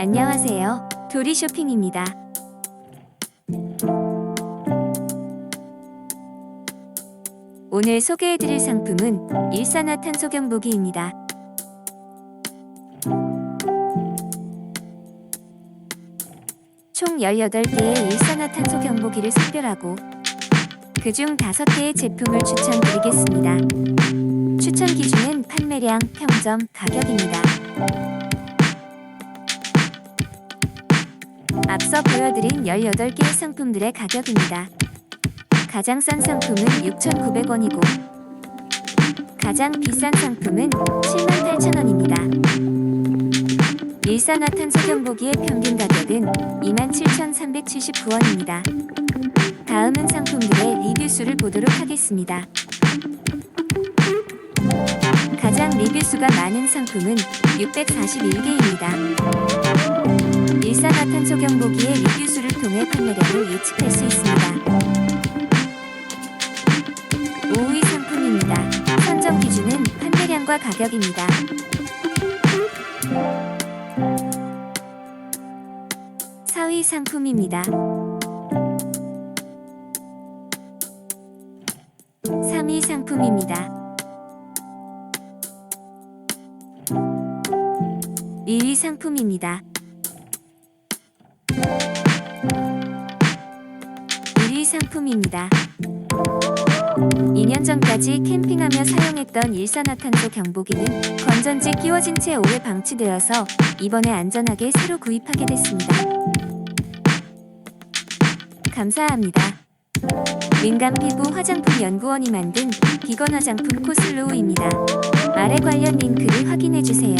안녕하세요. 도리 쇼핑입니다. 오늘 소개해드릴 상품은 일산화 탄소 경보기입니다. 총 18개의 일산화탄소 경보기를 선별하고 그중 5개의 제품을 추천드리겠습니다. 추천 기준은 판매량, 평점, 가격입니다. 앞서 보여드린 18개의 상품들의 가격입니다. 가장 싼 상품은 6,900원이고 가장 비싼 상품은 78,000원입니다. 일산화 탄소 경보기의 평균 가격은 27,379원입니다. 다음은 상품들의 리뷰 수를 보도록 하겠습니다. 가장 리뷰 수가 많은 상품은 641개입니다. 일산화탄소 경보기의 리뷰 수를 통해 판매량을 예측할 수 있습니다. 5위 상품입니다. 선정 기준은 판매량과 가격입니다. 4위 상품입니다. 3위 상품입니다. 2위 상품입니다. 1위 상품입니다. 2년 전까지 캠핑하며 사용했던 일산화탄소 경보기는 건전지 끼워진 채 오래 방치되어서 이번에 안전하게 새로 구입하게 됐습니다. 감사합니다. 민감 피부 화장품 연구원이 만든 비건 화장품 코슬로우입니다. 아래 관련 링크를 확인해 주세요.